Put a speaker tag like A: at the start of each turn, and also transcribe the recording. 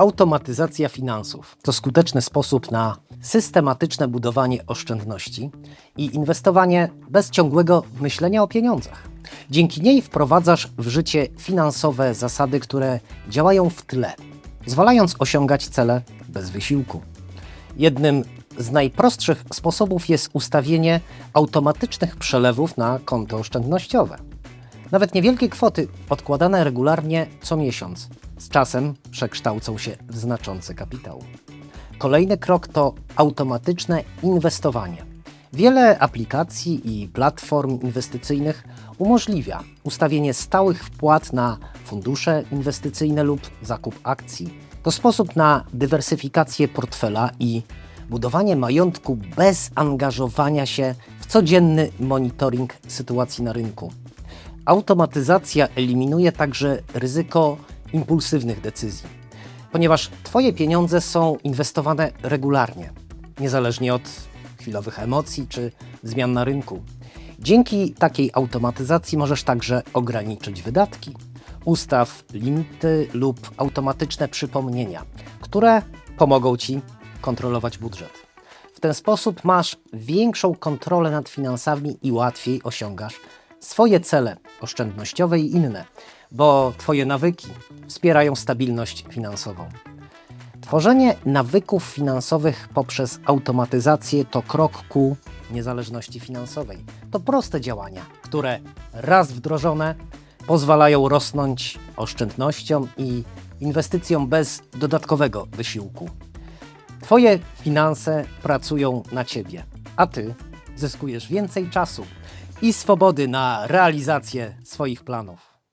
A: Automatyzacja finansów to skuteczny sposób na systematyczne budowanie oszczędności i inwestowanie bez ciągłego myślenia o pieniądzach. Dzięki niej wprowadzasz w życie finansowe zasady, które działają w tle, zwalając osiągać cele bez wysiłku. Jednym z najprostszych sposobów jest ustawienie automatycznych przelewów na konto oszczędnościowe. Nawet niewielkie kwoty odkładane regularnie co miesiąc z czasem przekształcą się w znaczący kapitał. Kolejny krok to automatyczne inwestowanie. Wiele aplikacji i platform inwestycyjnych umożliwia ustawienie stałych wpłat na fundusze inwestycyjne lub zakup akcji. To sposób na dywersyfikację portfela i budowanie majątku bez angażowania się w codzienny monitoring sytuacji na rynku. Automatyzacja eliminuje także ryzyko impulsywnych decyzji, ponieważ Twoje pieniądze są inwestowane regularnie, niezależnie od chwilowych emocji czy zmian na rynku. Dzięki takiej automatyzacji możesz także ograniczyć wydatki. Ustaw limity lub automatyczne przypomnienia, które pomogą Ci kontrolować budżet. W ten sposób masz większą kontrolę nad finansami i łatwiej osiągasz swoje cele oszczędnościowe i inne, bo Twoje nawyki wspierają stabilność finansową. Tworzenie nawyków finansowych poprzez automatyzację to krok ku niezależności finansowej. To proste działania, które raz wdrożone pozwalają rosnąć oszczędnościom i inwestycjom bez dodatkowego wysiłku. Twoje finanse pracują na Ciebie, a Ty zyskujesz więcej czasu i swobody na realizację swoich planów.